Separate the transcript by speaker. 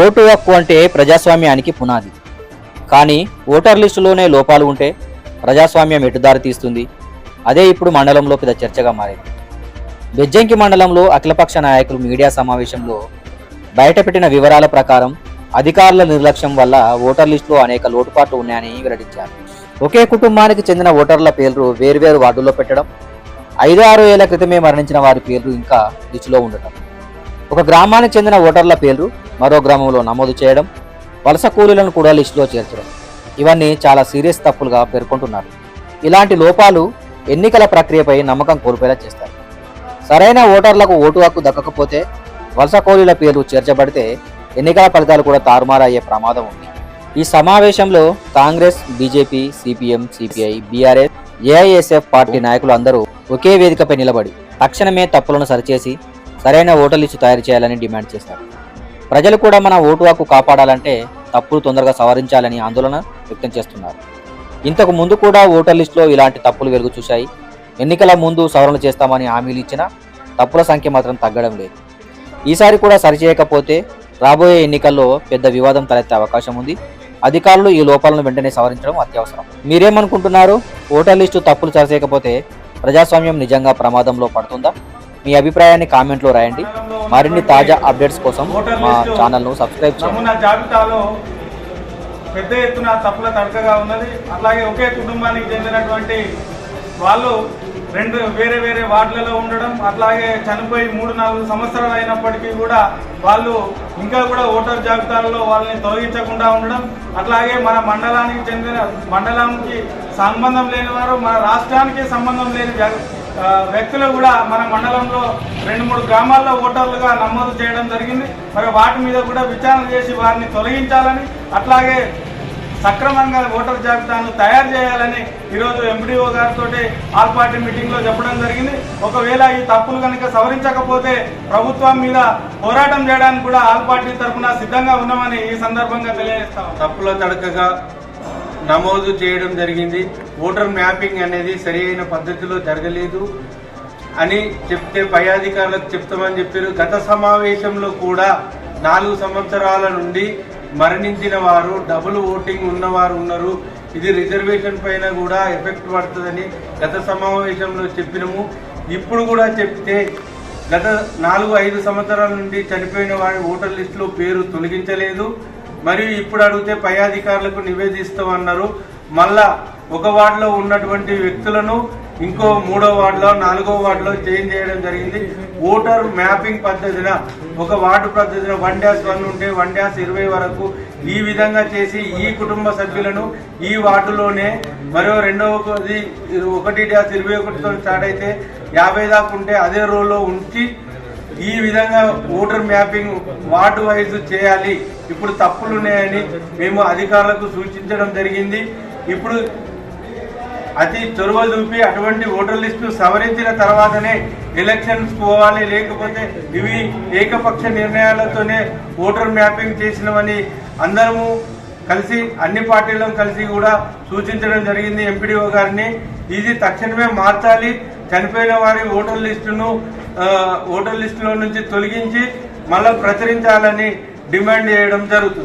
Speaker 1: Vote హక్కు అంటే ప్రజాస్వామ్యానికి పునాది. కానీ ఓటర్ లిస్టులోనే లోపాలు ఉంటే ప్రజాస్వామ్యం ఎటుదారి తీస్తుంది? అదే ఇప్పుడు మండలంలో పెద్ద చర్చగా మారింది. బెజ్జంకి మండలంలో అఖిలపక్ష నాయకులు మీడియా సమావేశంలో బయటపెట్టిన వివరాల ప్రకారం అధికారుల నిర్లక్ష్యం వల్ల ఓటర్ లిస్టులో అనేక లోటుపాట్లు ఉన్నాయని వెల్లడించారు. ఒకే కుటుంబానికి చెందిన ఓటర్ల పేర్లు వేర్వేరు వార్డుల్లో పెట్టడం ఐదు ఆరు ఏళ్ళ క్రితమే మరణించిన వారి పేర్లు ఇంకా లిస్టులో ఉండటం. ఒక గ్రామానికి చెందిన ఓటర్ల పేర్లు మరో గ్రామంలో నమోదు చేయడం వలస కూలీలను కూడా లిస్టులో చేర్చడం. ఇవన్నీ చాలా సీరియస్ తప్పులుగా పేర్కొంటున్నారు. ఇలాంటి లోపాలు ఎన్నికల ప్రక్రియపై నమ్మకం కోల్పోయేలా చేస్తాయి సరైన ఓటర్లకు ఓటు హక్కు దక్కకపోతే వలస కూలీల పేర్లు చేర్చబడితే ఎన్నికల ఫలితాలు కూడా తారుమారయ్యే ప్రమాదం ఉంది. ఈ సమావేశంలో Congress BJP CPM CPI BRS AISF party నాయకులు అందరూ ఒకే వేదికపై నిలబడి తక్షణమే తప్పులను సరిచేసి సరైన ఓటర్ లిస్టు తయారు చేయాలని డిమాండ్ చేశారు. ప్రజలు కూడా మన ఓటు హక్కు కాపాడాలంటే తప్పులు తొందరగా సవరించాలని ఆందోళన వ్యక్తం చేస్తున్నారు. ఇంతకు ముందు కూడా ఓటర్ లిస్టులో ఇలాంటి తప్పులు వెలుగు చూశాయి. ఎన్నికల ముందు సవరణ చేస్తామని హామీలు ఇచ్చినా తప్పుల సంఖ్య మాత్రం తగ్గడం లేదు. ఈసారి కూడా సరిచేయకపోతే రాబోయే ఎన్నికల్లో పెద్ద వివాదం తలెత్తే అవకాశం ఉంది. అధికారులు ఈ లోపాలను వెంటనే సవరించడం అత్యవసరం. మీరేమనుకుంటున్నారు? ఓటర్ లిస్టు తప్పులు సరిచేయకపోతే ప్రజాస్వామ్యం నిజంగా ప్రమాదంలో పడుతుందా? మీ అభిప్రాయాన్ని కామెంట్లో రాయండి. మరిన్ని తాజా అప్డేట్స్ కోసం మా ఛానల్ను సబ్స్క్రైబ్ చేయండి.
Speaker 2: జాబితాలో పెద్ద ఎత్తున తప్పుల తడకగా ఉన్నది. అలాగే ఒకే కుటుంబానికి చెందినటువంటి వాళ్ళు రెండు వేరే వేరే వార్డులలో ఉండడం అట్లాగే చనిపోయి మూడు నాలుగు సంవత్సరాలు అయినప్పటికీ కూడా వాళ్ళు ఇంకా కూడా ఓటర్ జాబితాలలో వాళ్ళని తొలగించకుండా ఉండడం అట్లాగే మన మండలానికి చెందిన మండలానికి సంబంధం లేని వారు మన రాష్ట్రానికి సంబంధం లేని వ్యక్తులు కూడా మన మండలంలో రెండు మూడు గ్రామాల్లో ఓటర్లుగా నమోదు చేయడం జరిగింది. మరి వాటి మీద కూడా విచారణ చేసి వారిని తొలగించాలని అట్లాగే సక్రమంగా ఓటర్ జాబితాను తయారు చేయాలని ఈరోజు ఎంపీడీఓ గారితో ఆల్ పార్టీ మీటింగ్లో చెప్పడం జరిగింది. ఒకవేళ ఈ తప్పులు కనుక సవరించకపోతే ప్రభుత్వం మీద పోరాటం చేయడానికి కూడా ఆల్ పార్టీ తరఫున సిద్ధంగా ఉన్నామని ఈ సందర్భంగా తెలియజేస్తాం
Speaker 3: తప్పుల తడకగా నమోదు చేయడం జరిగింది. ఓటర్ మ్యాపింగ్ అనేది సరి అయిన పద్ధతిలో జరగలేదు అని చెప్తే పై అధికారులకు చెప్తామని చెప్పారు. గత సమావేశంలో కూడా నాలుగు సంవత్సరాల నుండి మరణించిన వారు డబుల్ ఓటింగ్ ఉన్నవారు ఉన్నారు. ఇది రిజర్వేషన్ పైన కూడా ఎఫెక్ట్ పడుతుందని గత సమావేశంలో చెప్పినము. ఇప్పుడు కూడా చెప్తే గత నాలుగు ఐదు సంవత్సరాల నుండి చనిపోయిన వారి ఓటర్ లిస్టులో పేరు తొలగించలేదు. మరియు ఇప్పుడు అడిగితే పై అధికారులకు నివేదిస్తామన్నారు మళ్ళా ఒక వార్డులో ఉన్నటువంటి వ్యక్తులను ఇంకో మూడో వార్డులో నాలుగో వార్డులో చేంజ్ చేయడం జరిగింది. ఓటర్ మ్యాపింగ్ పద్ధతిన ఒక వార్డు పద్ధతిన వన్ డ్యాష్ వన్ ఉంటే వన్ డ్యాష్ ఇరవై వరకు ఈ విధంగా చేసి ఈ కుటుంబ సభ్యులను ఈ వార్డులోనే మరో రెండవది ఒకటి డ్యాష్ ఇరవై ఒకటితో స్టార్ట్ అయితే యాభై దాకా ఉంటే అదే రోలో ఉంచి ఈ విధంగా ఓటర్ మ్యాపింగ్ వార్డు వైజ్ చేయాలి. ఇప్పుడు తప్పులు ఉన్నాయని మేము అధికారులకు సూచించడం జరిగింది. ఇప్పుడు అతి చొరవ చూపి అటువంటి ఓటర్ లిస్టు సవరించిన తర్వాతనే ఎలక్షన్స్ పోవాలి. లేకపోతే ఇవి ఏకపక్ష నిర్ణయాలతోనే ఓటర్ మ్యాపింగ్ చేసినవని అందరము కలిసి అన్ని పార్టీలను కలిసి కూడా సూచించడం జరిగింది ఎంపీడీఓ గారిని. ఇది తక్షణమే మార్చాలి. చనిపోయిన వారి ఓటర్ లిస్టును ఓటర్ లిస్టులో నుంచి తొలగించి మళ్ళీ ప్రచురించాలని డిమాండ్ చేయడం జరుగుతుంది.